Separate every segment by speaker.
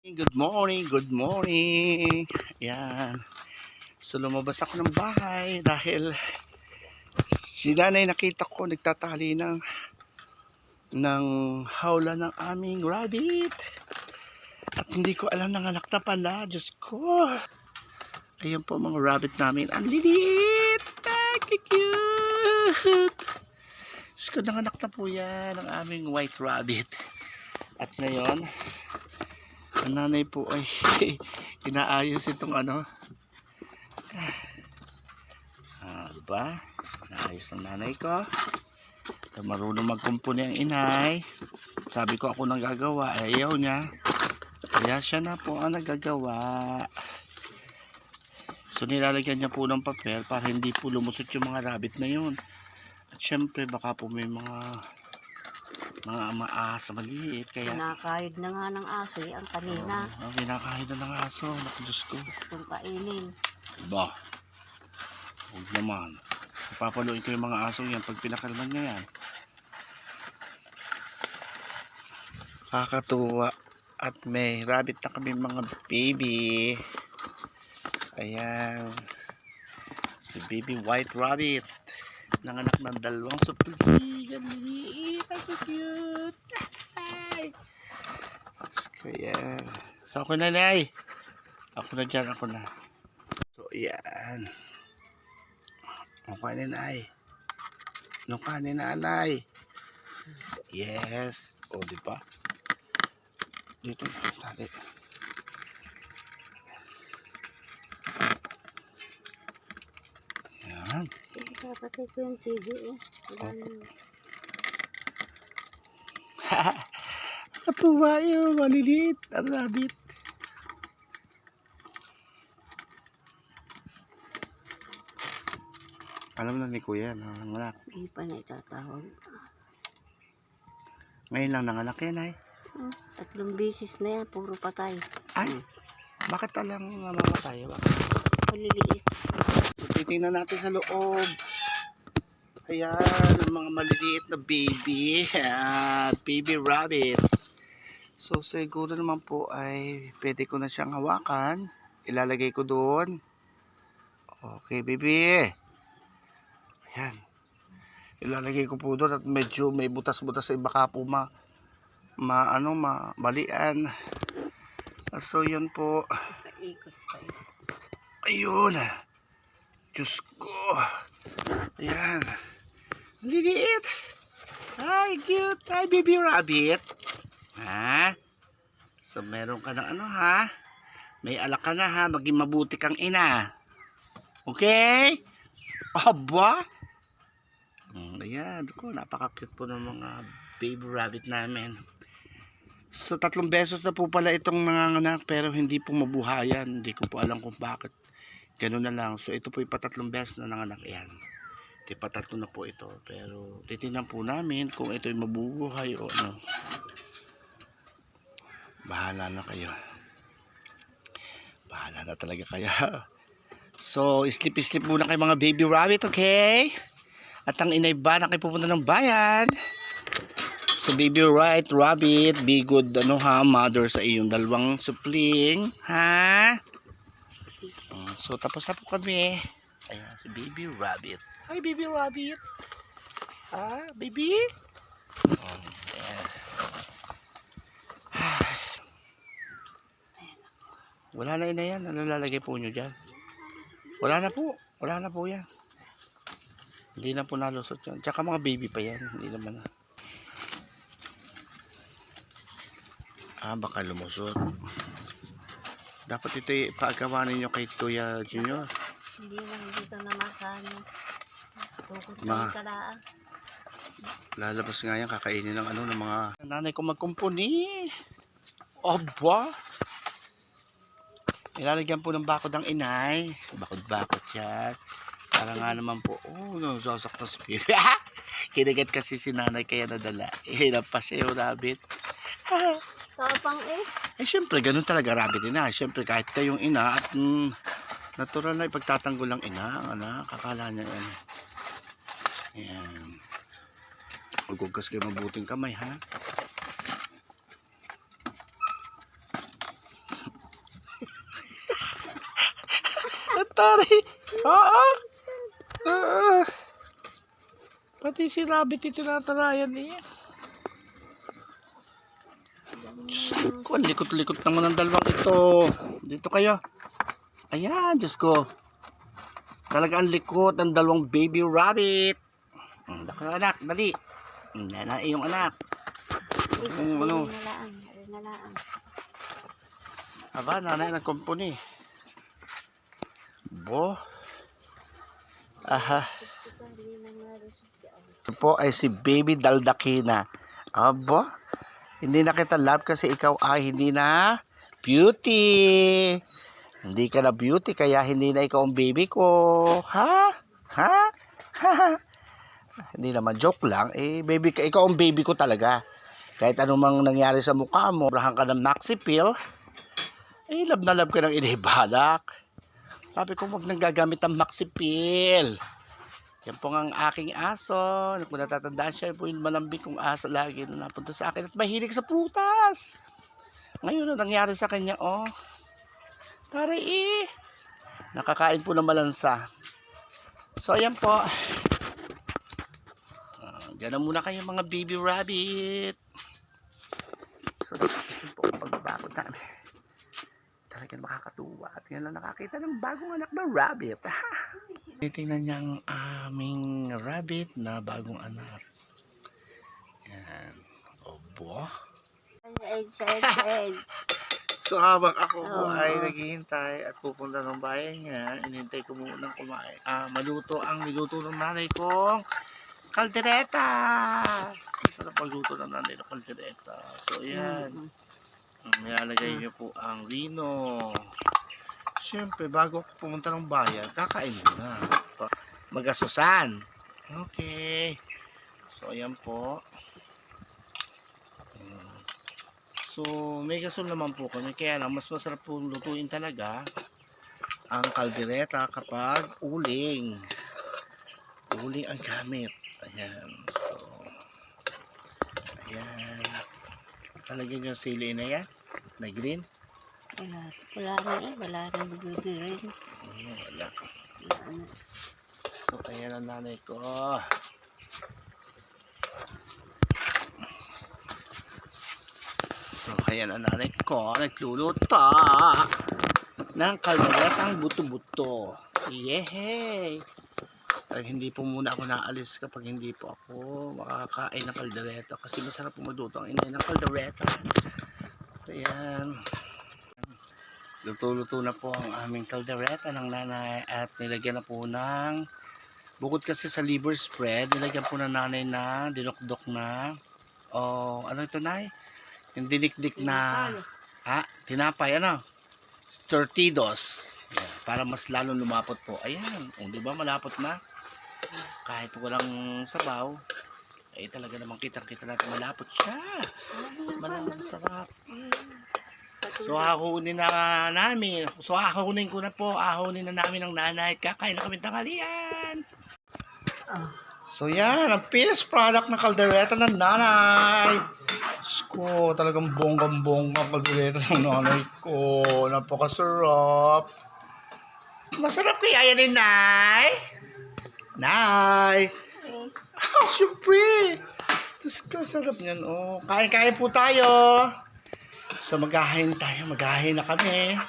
Speaker 1: Good morning, good morning. Yan. So lumabas ako ng bahay dahil si nanay nakita ko nagtatali ng ng hawla ng aming rabbit. At hindi ko alam ng anak na pala. Diyos ko. Ayan po mga rabbit namin. Ang lilit. Ah, cute. Diyos ko, nanganak na po yan ang aming white rabbit. At ngayon, ang nanay po ay inaayos itong ano. Ah, diba? Inaayos ng nanay ko. Ito marunong magkumpuni ang inay. Sabi ko ako nang gagawa. Ayaw niya. Kaya siya na po ang nagagawa. So nilalagyan niya po ng papel para hindi po lumusot yung mga rabbit na yun. At syempre baka po may mga mga amaas na maliit. Kaya
Speaker 2: Nakahid na nga ng aso eh, ang kanina.
Speaker 1: Oh, kinakain na ng aso. Naku, Diyos ko.
Speaker 2: Kung kainin.
Speaker 1: Ba? Huwag naman. Papaluin ko yung mga aso yan pag pinakalman niya yan. Kakatuwa. At may rabbit na kami mga baby. Ayan. Si baby white rabbit. Nanganak ng dalawang supli. Ang liit. Ang cute. Ay. Kaya. So ako na nay. Ako na dyan. Ako na. So, yan. Ang kanin ay. Ang kanin nanay. Yes. O, di ba? Dito. Tali. Yan.
Speaker 2: Eh, kapatid ko yung TV eh. Nang-
Speaker 1: Katuwa yun. Maliliit. Ang rabbit. Alam na ni Kuya na nanganak.
Speaker 2: Hindi pa na itatahol.
Speaker 1: Ngayon lang nanganak yan ay.
Speaker 2: Hmm, tatlong bisis na yan, puro patay.
Speaker 1: Ay,
Speaker 2: Hmm.
Speaker 1: bakit alang namamatay? Bakit?
Speaker 2: Maliliit.
Speaker 1: Titingnan natin sa loob. Ayan, ang mga maliliit na baby. At baby rabbit. So, siguro naman po ay pwede ko na siyang hawakan. Ilalagay ko doon. Okay, baby. Ayan. Ilalagay ko po doon at medyo may butas-butas ay baka po ma, ma ano, ma, balian. So, yun po. Ayun. Diyos ko. Ayan. Liliit. Hi, cute. Hi, baby rabbit. Ha? So, meron ka ng ano, ha? May alak ka na, ha? Maging mabuti kang ina. Okay? Aba? Mm, ayan. Ko, napaka-cute po ng mga baby rabbit namin. So, tatlong beses na po pala itong nanganganak pero hindi po mabuhayan. Hindi ko po alam kung bakit. Ganun na lang. So, ito po yung patatlong beses na nanganak yan. Di patatlo na po ito. Pero, titingnan po namin kung ito yung mabubuhay o ano. Bahala na kayo. Bahala na talaga kaya. So, sleep-sleep muna kayo mga baby rabbit, okay? At ang inay ba na kayo pupunta ng bayan? So, baby right, rabbit, be good, ano ha, mother sa iyong dalawang supling, ha? Mm, So, tapos na po kami. Ayan, si baby rabbit. Hi, baby rabbit. Ha, baby? Oh. Wala na ina yan. Ano lalagay po nyo dyan? Wala na po. Wala na po yan. Hindi na po nalusot yan. Tsaka mga baby pa yan. Hindi naman na. Ah, baka lumusot. Dapat ito ipagawa ninyo kay Kuya Junior.
Speaker 2: Hindi lang dito na. Tukot
Speaker 1: Ma. Lalabas nga yan, kakainin ng ano, ng mga nanay ko magkumpuni. Aba! Ilalagyan po ng bakod ng inay. Bakod-bakod yan. Para nga naman po, oh, no, sasak na spirit. Kinagat kasi si nanay kaya nadala. Hirap pa siya yung rabbit.
Speaker 2: Sapang eh.
Speaker 1: Eh, syempre, ganun talaga rabbit ina. Syempre, kahit kayong ina at mm, natural na ipagtatanggol ng ina, ang anak, kakala niya yan. Ayan. Maghugas kayo mabuting kamay ha. Atari! Oo! Oo! Pati si rabbit ito natalayan niya. Eh. Diyos ko, likot-likot naman ang dalawang ito. Dito kayo. Ayan, Diyos ko. Talaga ang likot ng dalawang baby rabbit. Anak, dali. Yan na iyong anak. Yung ano.
Speaker 2: Nalaan. Nalaan.
Speaker 1: Aba, nanay ng kumpuni. Bo. Aha. Ito po ay si Baby Daldakina. Abo. Hindi na kita love kasi ikaw ay hindi na beauty. Hindi ka na beauty kaya hindi na ikaw ang baby ko. Ha? Ha? Ha? Hindi naman joke lang. Eh, baby ka, ikaw ang baby ko talaga. Kahit anumang nangyari sa mukha mo, brahan ka ng maxi pill, eh, love na love ka ng inibalak. Sabi ko, huwag nang gagamit ng maxi pill. Yan po ang aking aso. Kung natatandaan siya, po yung malambing kong aso lagi na napunta sa akin at mahilig sa prutas. Ngayon, ano nangyari sa kanya, oh. Pare eh. Nakakain po ng malansa. So, ayan po. Diyan na muna kayo mga baby rabbit. So, po ang pagbabakot namin. Talagang makakatuwa. At yan lang nakakita ng bagong anak na rabbit. Titingnan niya ang aming rabbit na bagong anak. Yan. Obo. So habang ako po
Speaker 2: Oo.
Speaker 1: ay naghihintay at pupunta ng bayan niya, inintay ko muna kumain. Ah, maluto ang niluto ng nanay kong kaldereta. Sarap magluto ng nanay ng kaldereta. So yan.
Speaker 2: Mm.
Speaker 1: Nilalagay niyo po ang lino. Siyempre, bago ako pumunta ng bayan, kakain muna. Magasusan. Okay. So, ayan po. Mm. So, may gasol naman po kami. Kaya lang, mas masarap po lutuin talaga ang kaldereta kapag uling. Uling ang gamit. Ayan. So, ayan. Talagyan nyo sili na yan. Na green.
Speaker 2: Wala, wala na eh. Wala na.
Speaker 1: Mm, wala.
Speaker 2: Wala na.
Speaker 1: So, kaya ang nanay ko. So, kaya ang nanay ko. Nagluluto ng kalderetang buto-buto. Yehey! Talagang hindi po muna ako naalis kapag hindi po ako makakain ng kaldereta. Kasi masarap po magluto ang inay ng kaldereta. Ayan. Luto-luto na po ang aming kaldereta ng nanay at nilagyan na po ng bukod kasi sa liver spread, nilagyan po ng nanay na dinokdok na o ano ito nay? Yung dinikdik na ha, tinapay ano? Tortidos. Para mas lalo lumapot po. Ayan, o, di ba malapot na? Kahit walang sabaw, ay talaga namang kitang-kita natin malapot siya. Malapot, sarap. So hahunin na namin. So hahunin ko na po. Hahunin na namin ng nanay. Kakain na kami tanghalian. So yan, ang finished product na kaldereta ng nanay. Diyos ko, talagang bonggang-bonggang kaldereta ng nanay ko. Napakasarap. Masarap kaya yan ni Nay? Nay! Oh, syempre! Diyos ko, sarap niyan. Oh, kain-kain po tayo. So maghahain tayo, maghahain na kami.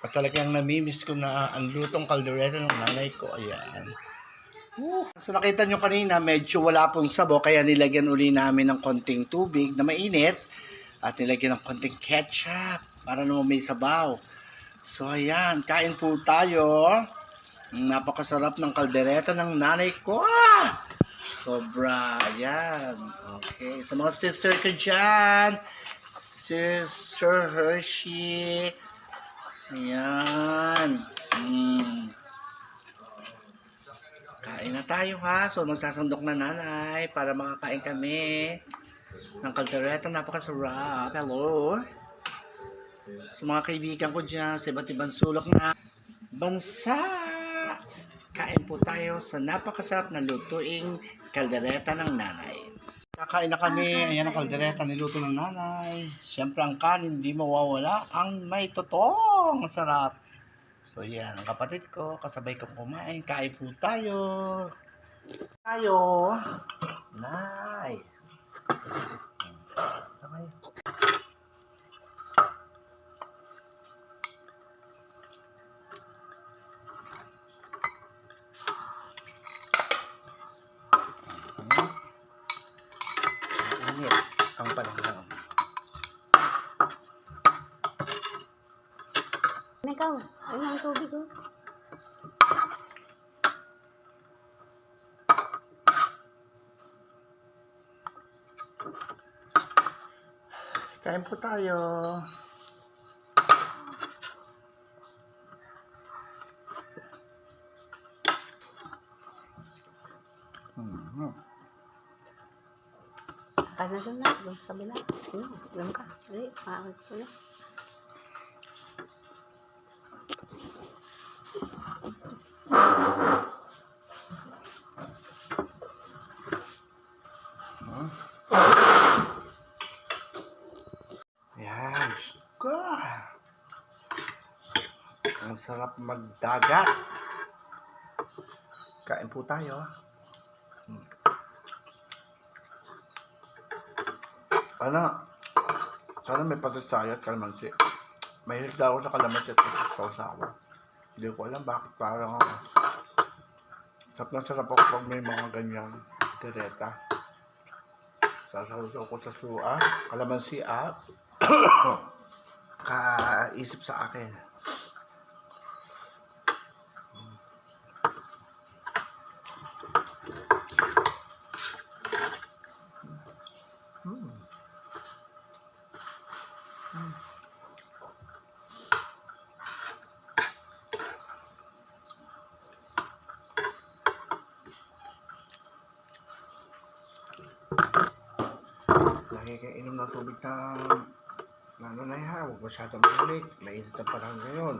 Speaker 1: At talagang namimiss ko na ang lutong kaldereta ng nanay ko. Ayan. Woo. So nakita nyo kanina, medyo wala pong sabo, kaya nilagyan uli namin ng konting tubig na mainit at nilagyan ng konting ketchup para naman may sabaw. So ayan, kain po tayo. Napakasarap ng kaldereta ng nanay ko. Ah! Sobra, ayan. Okay, sa mga sister ko dyan, Sister Hershey. Ayan. Mm. Kain na tayo ha. So magsasandok na nanay para makakain kami ng kaldereta. Napakasarap. Hello. Sa mga kaibigan ko dyan sa iba't ibang sulok na bansa. Kain po tayo sa napakasarap na lutuing kaldereta ng nanay. Kakain na kami. Ayan ang kaldereta niluto ng nanay. Siyempre ang kanin, hindi mawawala. Ang may totong sarap. So yan, ang kapatid ko, kasabay kong kumain. Kain po tayo. Tayo. Nay. Okay. Ang init ang panahon.
Speaker 2: Ikaw, ayun ang tubig oh.
Speaker 1: Kain po tayo. Mhm.
Speaker 2: Kaya doon na, doon sa kabila. Ano, doon ka. Ay, makakit ko na.
Speaker 1: Hmm? Yan, Diyos ko. Ang sarap magdagat. Kain po tayo. Hmm. Ano? Sana may patis tayo at kalamansi. Mahilig daw ako sa kalamansi at patis sausawa. Hindi ko alam bakit parang ako. Sarap na sarap ako pag may mga ganyan. Direta. Sasalusaw ko sa sua, kalamansi at kaisip sa akin. Lagi kayo inom ng tubig na ano na ha, huwag masyadong mahilig. Mainit ang panahon ngayon.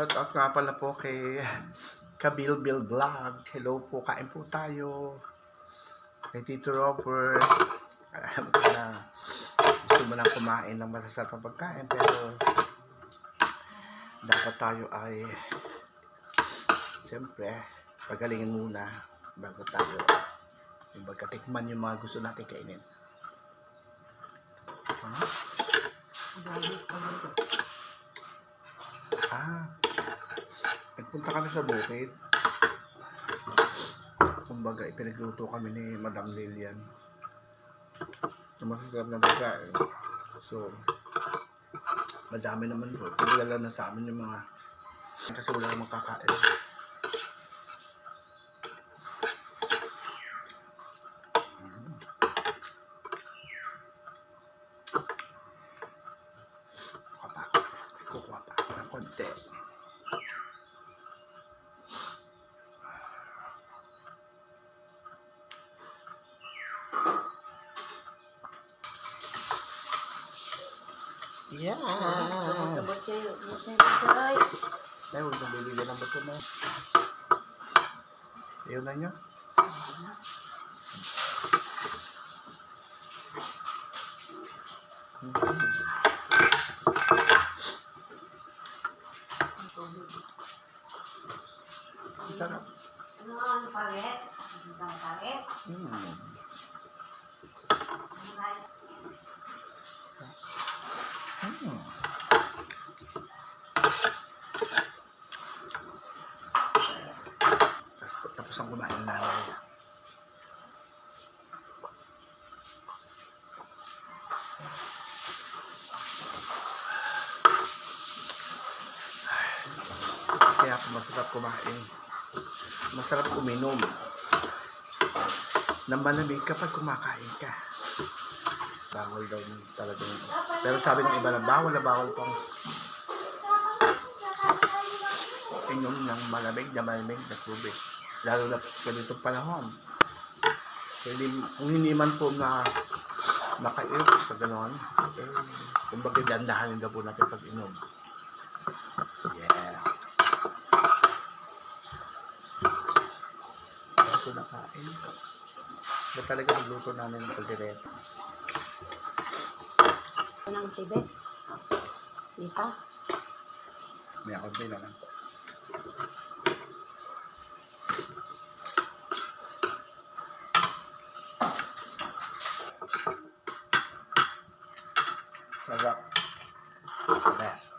Speaker 1: Shout out nga pala po kay Kabilbil Vlog. Hello po, kain po tayo. Kay Tito Robert. Alam ko na gusto mo lang kumain ng masasarap na pagkain pero dapat tayo ay siyempre pagalingin muna bago tayo yung pagkatikman yung mga gusto natin kainin. Ano? Ah, nagpunta kami sa bukid. Kumbaga, ipinagluto kami ni Madam Lilian. Masasarap na pagkain. So, madami naman po. Pinagala na sa amin yung mga kasi wala kakain. Yan.
Speaker 2: Sabot kayo. Busin ko, Roy.
Speaker 1: Ay, huwag nang bibigyan ng bato mo. Ayaw na nyo. Ang sarap.
Speaker 2: Ano ang palit? Ang palit?
Speaker 1: Mm.
Speaker 2: Ang palit?
Speaker 1: Kumain ng nanay. Kaya masarap kumain. Masarap uminom. Nang malamig kapag kumakain ka. Bawal daw talagang. Pero sabi ng iba na bawal na bawal pang inom ng malamig na malamig na tubig. Lalo na ganitong panahon. Hindi, kung hindi man po na makairip sa ganon, eh, kumbaga dandahanin na po natin pag inom. Yeah. Ito na kain. Ba talaga nagluto namin ng kaldereta?
Speaker 2: Ito ng tibet. Di pa?
Speaker 1: May konti na lang. Sarap. Best.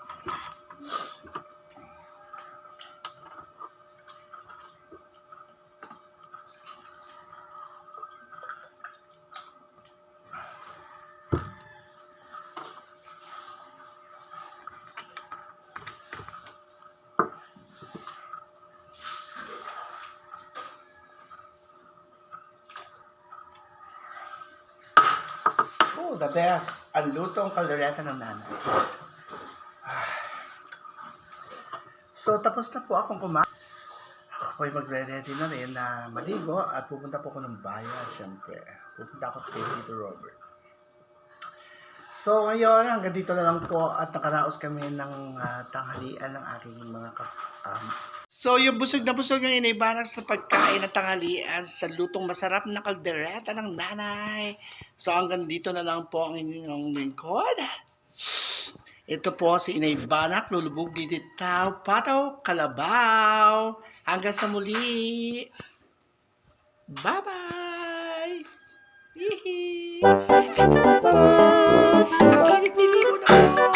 Speaker 1: Oh, the best. Ang lutong kaldereta ng nanay. Ah. So, tapos na po akong kumain. Ako po'y magre-ready na rin na maligo at pupunta po ako ng bayan, syempre. Pupunta ako kay Tito Robert. So, ngayon, hanggang dito na lang po at nakaraos kami ng ah, tanghalian ng aking mga kap... um, So, yung busog na busog ang inibanak sa pagkain at tanghalian sa lutong masarap na kaldereta ng nanay. So, hanggang dito na lang po ang inyong lingkod. Ito po si Inay Banak, lulubog dititaw, pataw, kalabaw. Hanggang sa muli. Bye-bye! Hihi! I'm gonna give